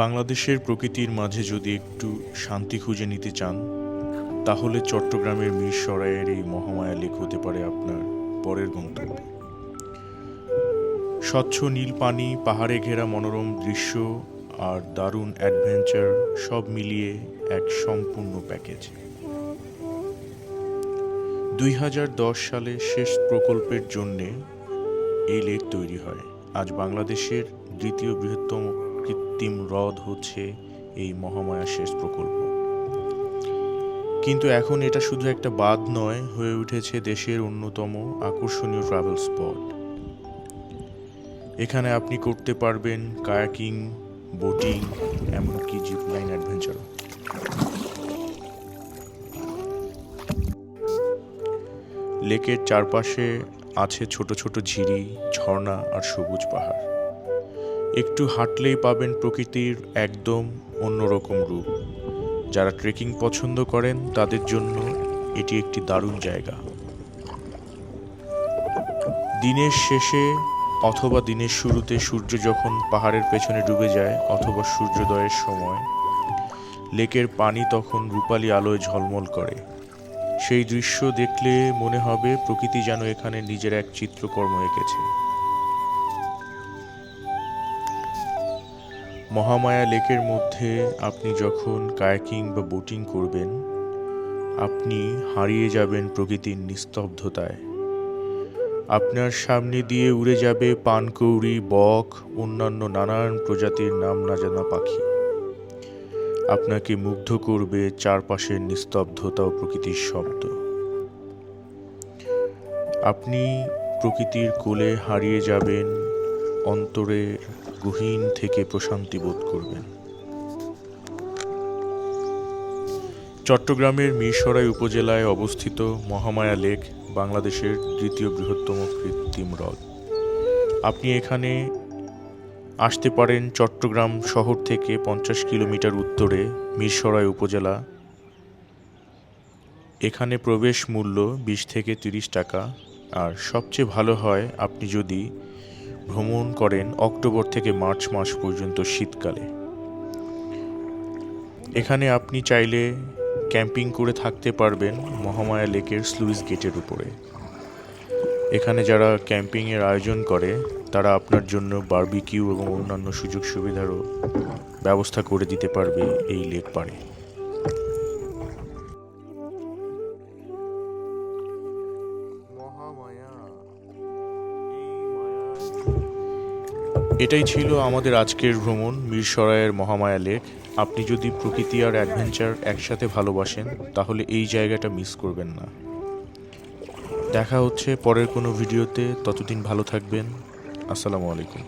বাংলাদেশের প্রকৃতির মাঝে যদি একটু শান্তি খুঁজে নিতে চান, তাহলে চট্টগ্রামের মিরসরাইয়ের এই মহামায়া লেক হতে পারে আপনার পরের গন্তব্য। স্বচ্ছ নীল পানি, পাহাড়ে ঘেরা মনোরম দৃশ্য আর দারুণ অ্যাডভেঞ্চার সব মিলিয়ে এক সম্পূর্ণ প্যাকেজ। দুই হাজার দশ সালে শেষ প্রকল্পের জন্যে এই লেক তৈরি হয়। আজ বাংলাদেশের দ্বিতীয় বৃহত্তম কৃত্রিম হ্রদ হচ্ছে এই মহামায়া শেষ প্রকল্প। কিন্তু এখন এটা শুধু একটা বাদ নয়, হয়ে উঠেছে দেশের অন্যতম আকর্ষণীয় ট্রাভেল স্পট এখানে আপনি করতে পারবেন কায়াকিং বোটিং এমনকি জিপ লাইন অ্যাডভেঞ্চারও লেকের চারপাশে আছে ছোট ছোট ঝিরি, ঝর্ণা আর সবুজ পাহাড়। একটু হাঁটলেই পাবেন প্রকৃতির একদম অন্যরকম রূপ। যারা ট্রেকিং পছন্দ করেন, তাদের জন্য এটি একটি দারুণ জায়গা। দিনের শেষে অথবা দিনের শুরুতে সূর্য যখন পাহাড়ের পেছনে ডুবে যায়, অথবা সূর্যোদয়ের সময়, লেকের পানি তখন রূপালি আলোয় ঝলমল করে। সেই দৃশ্য দেখলে মনে হবে প্রকৃতি যেন এখানে নিজের এক চিত্রকর্ম এঁকেছে। মহামায়া লেকের মধ্যে আপনি যখন কায়াকিং বা বোটিং করবেন, আপনি হারিয়ে যাবেন প্রকৃতির নিস্তব্ধতায়। আপনার সামনে দিয়ে উড়ে যাবে পানকৌড়ি, বক, অন্যান্য নানান প্রজাতির নাম না জানা পাখি। আপনাকে মুগ্ধ করবে চারপাশের নিস্তব্ধতা ও প্রকৃতির শব্দ। আপনি প্রকৃতির কোলে হারিয়ে যাবেন অন্তরের গহীন থেকে প্রশান্তি বোধ করবেন। চট্টগ্রামের মিরসরাই উপজেলায় অবস্থিত মহামায়া লেক বাংলাদেশের দ্বিতীয় বৃহত্তম কৃত্রিম হ্রদ। আপনি এখানে আসতে পারেন চট্টগ্রাম শহর থেকে পঞ্চাশ কিলোমিটার উত্তরে মিরসরাই উপজেলা। এখানে প্রবেশ মূল্য বিশ থেকে তিরিশ টাকা। আর সবচেয়ে ভালো হয় আপনি যদি ভ্রমণ করেন অক্টোবর থেকে মার্চ মাস পর্যন্ত শীতকালে। এখানে আপনি চাইলে ক্যাম্পিং করে থাকতে পারবেন মহামায়া লেকের স্লুইস গেটের উপরে। এখানে যারা ক্যাম্পিংয়ের আয়োজন করে, তারা আপনার জন্য বার্বিকিউ এবং অন্যান্য সুযোগ সুবিধারও ব্যবস্থা করে দিতে পারবে এই লেক পাড়ে। এটাই ছিল আমাদের আজকের ভ্রমণ, মিরসরাইয়ের মহামায়া লেক। আপনি যদি প্রকৃতি আর অ্যাডভেঞ্চার একসাথে ভালোবাসেন, তাহলে এই জায়গাটা মিস করবেন না। দেখা হচ্ছে পরের কোনো ভিডিওতে। ততদিন ভালো থাকবেন। আসসালামু আলাইকুম।